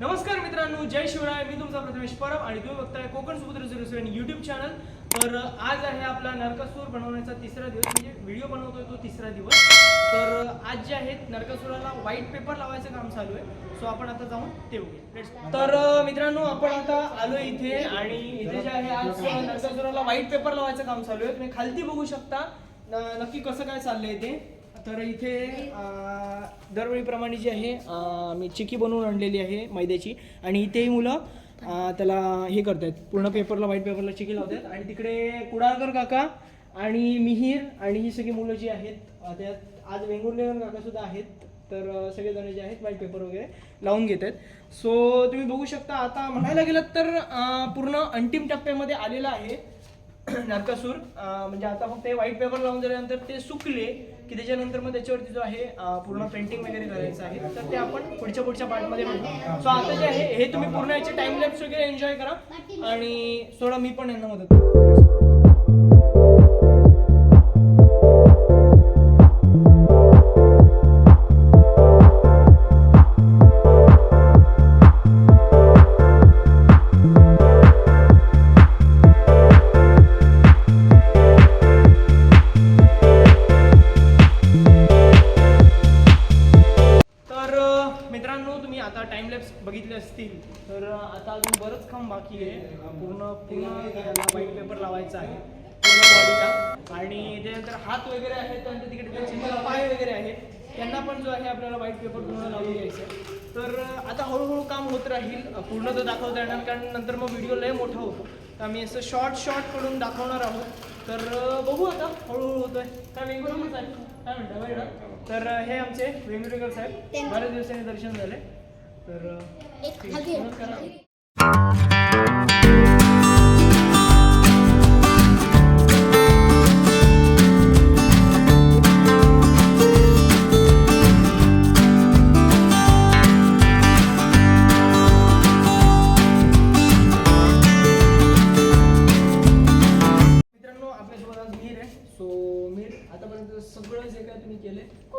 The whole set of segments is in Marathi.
नमस्कार मित्रांनो जय शिवराय. मी तुमचा प्रथमेश परब आणि तुम्ही बघताय कोकण सुपुत्र झिरो सेवन युट्यूब चॅनल तर आज आहे आपला नरकासूर बनवण्याचा तिसरा दिवस म्हणजे व्हिडिओ बनवतोय तो तिसरा दिवस. तर आज जे आहेत नरकासुराला व्हाईट पेपर लावायचं काम चालू आहे. सो आपण आता जाऊन ते बघूया. तर मित्रांनो आपण आता आलो इथे आणि इथे जे आहे आज नरकासुराला व्हाईट पेपर लावायचं काम चालू आहे. तुम्ही खालती बघू शकता. नक्की कसं काय चाललंय ते? तर इथे दरवेळीप्रमाणे जी आहे मी चिकी बनवून आणलेली आहे मैद्याची. आणि इथेही मुलं त्याला हे करतायत. पूर्ण पेपरला व्हाईट पेपरला चिकी लावतात आणि तिकडे कुडाळकर काका आणि मिहीर आणि ही सगळी मुलं जी आहेत त्यात आज वेंगुर्लेकर काका सुद्धा आहेत. तर सगळेजण जे आहेत व्हाईट पेपर वगैरे लावून घेत आहेत सो तुम्ही बघू शकता आता म्हणायला गेलं तर पूर्ण अंतिम टप्प्यामध्ये आलेला आहे. नरकासूर म्हणजे आता फक्त हे व्हाईट पेपर लावून झाल्यानंतर ते सुकले. की त्याच्यानंतर मग त्याच्यावरती जो आहे पूर्ण पेंटिंग वगैरे करायचं आहे तर ते आपण पुढच्या पुढच्या पार्टमध्ये बघू. सो आता जे आहे हे तुम्ही पूर्ण याचे टाइम लॅप्स वगैरे एन्जॉय करा. आणि थोडं मी पण यांना मदत करू तर आता अजून बरंच काम बाकी आहे. पूर्ण पूर्ण याला व्हाईट पेपर लावायचा आहे. पूर्ण बॉडीला आणि त्यानंतर हात वगैरे आहेत त्यानंतर तिकडे त्यांचे पाय वगैरे आहेत. त्यांना पण जो आहे आपल्याला व्हाईट पेपर पूर्ण लावून घ्यायचं आहे. तर आता हळूहळू काम होत राहील. पूर्ण तर दाखवता येणार कारण नंतर मग व्हिडिओ लय मोठा होतो. तर आम्ही असं शॉर्ट शॉर्टकडून दाखवणार आहोत. तर बघू आता हळूहळू होतोय. काय वेगवेगळं साहेब? काय म्हणता? तर हे आमचे वेंगुर्लेकर साहेब. बऱ्याच दिवसांनी दर्शन झाले तर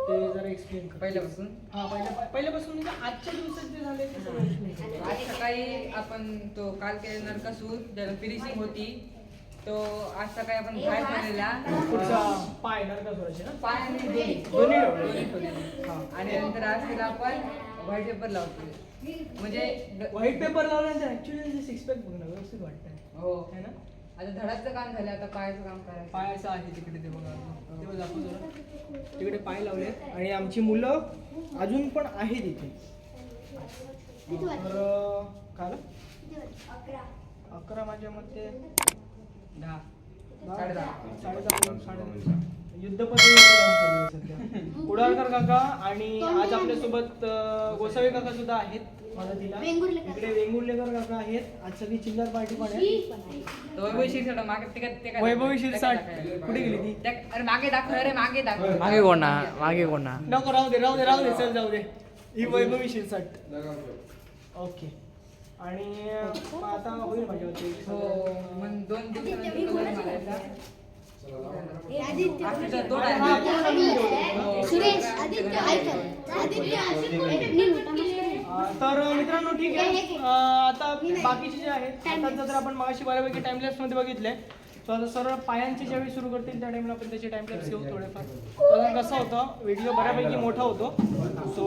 ते जरा एक्सप्लेन कर. पहिल्यापासून? हा पहिल्या पहिल्यापासून म्हणजे आजच्या दिवसात जे झाले ते सगळं explain कर. आज सकाळी आपण तो काल केलेला नरकासूर ज्याला फिनिशिंग होती तो आज सकाळी आपण फ्राय केलेला पुढचा पाय नरकासुराचे ना? पाय आणि दोन्ही. दोन्ही. दोन्ही ठेवलेले. हा. आणि नंतर आज त्याला आपण व्हाईट पेपर लावतो म्हणजे व्हाईट पेपर लावल्यानंतर ऍक्च्युली सिक्स पॅक बघ ना व्यवस्थित वाटतंय. हो. है ना? आता धडाचं काम झालं आता पायाचं काम करायचं. पायाचं आहे तिकडे ते बघा. तेव्हा दाखव जरा तिकडे पाय लावले आणि आमची मुलं अजून पण आहेत इथे. तर काय अकरा. माझ्या मते. दहा. दहा? साडेदहा साडेदहा. युद्ध सध्या. कुडाळकर काका आणि आज आपल्यासोबत गोसावी काका सुद्धा आहेत. मदतीला. इकडे वेंगुर्लेकर काका आहेत. आज सगळी चिल्लर पार्टी पण आहे. तो वैभव शिरसाट मागे ते काय ते काय वैभवी शिरसाट? कुठे गेली ती? त्या- अरे मागे दाखव अरे मागे दाखव. मागे कोण? ना मागे कोण? ना नको राहू दे राहू दे राहू दे चल जाऊ दे. ही वैभवी शिरसाट ओके. आणि अं, आता होईल माझ्या होती हो मग दोन दिवसानंतर मारायचा हा, आहे. सुरेश आदित्य आदित्य. अं, तर मित्रांनो ठीक आहे. आता बाकीचे जे आहेत आता जर आपण मागाशी बऱ्यापैकी टाइमलेप्समध्ये बघितले तर आता सरळ पायांचे ज्यावेळी सुरू करतील त्या टाइमला आपण त्याचे टाइमलेप्स घेऊ थोडेफार. तर कसं होतं व्हिडिओ बऱ्यापैकी मोठा होतो. सो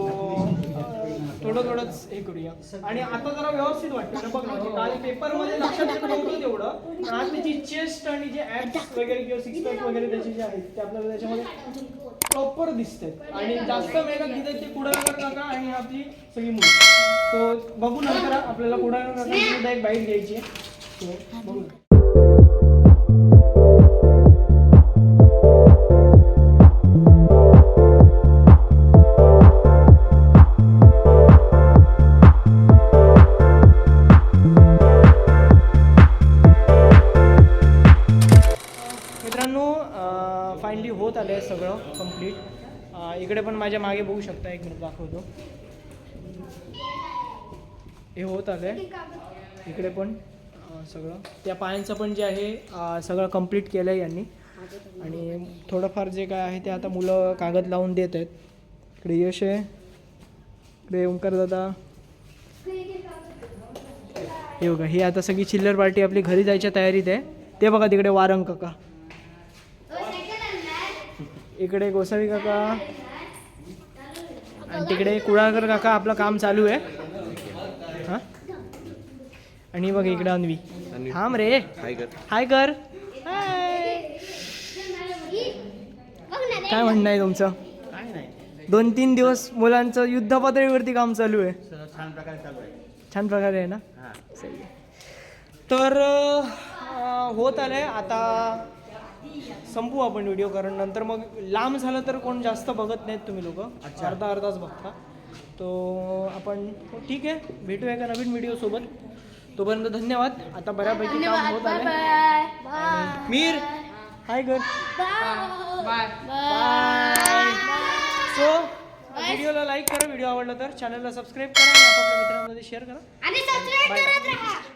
थोडं थोडंच हे करूया. आणि आता जरा व्यवस्थित वाटतं बघ काल पेपरमध्ये लक्षात येत नव्हतं तेवढं. आज त्याची चेस्ट आणि जे ऍप्स वगैरे किंवा सिक्स पॅक वगैरे त्याचे जे आहेत ते आपल्याला त्याच्यामध्ये प्रॉपर दिसते. आणि जास्त मेहनत घेतात ते कुडाळकर काका आणि आपली सगळी मुलं. तो बघू नंतर आपल्याला कुडाळकर काका सुद्धा एक बाईट घ्यायची आहे. बघू होत आलं आहे सगळं कंप्लीट इकडे पण माझ्या मागे बघू शकता एक मिनिट दाखवतो. हे होत आलं आहे इकडे पण सगळं. त्या पायांचं पण जे आहे सगळं कंप्लीट केलं आहे यांनी. आणि थोडंफार जे काय आहे ते आता मुलं कागद लावून देत आहेत. इकडे यश आहे. इकडे ओंकार दादा. हे बघा ही आता सगळी चिल्लर पार्टी आपली घरी जायच्या तयारीत आहे. ते बघा तिकडे वारंग काका. इकडे गोसावी काका आणि तिकडे कुळाकर काका आपलं काम चालू आहे. हा? आणि बघ इकडे अन्वी. थांब रे. हाय कर. हाय काय म्हणणं आहे तुमचं? दोन तीन दिवस मुलांचं युद्ध पातळीवरती काम चालू आहे. छान प्रकारे चालू आहे. छान प्रकारे आहे ना? आहे. तर होत आलंय. आता संपू आपण व्हिडिओ कारण नंतर मग लांब झालं तर कोण जास्त बघत नाहीत तुम्ही लोक. अर्धा अर्धाच बघता. तो आपण ठीक आहे भेटूया एका नवीन व्हिडिओ सोबत. तोपर्यंत धन्यवाद. आता बऱ्यापैकी काम होत आलंय. मीर हाय बाय सो व्हिडिओला लाईक करा व्हिडिओ आवडला तर चॅनलला सबस्क्राईब करा आणि आपापल्या मित्रांमध्ये शेअर करा. आणि सबस्क्राईब करा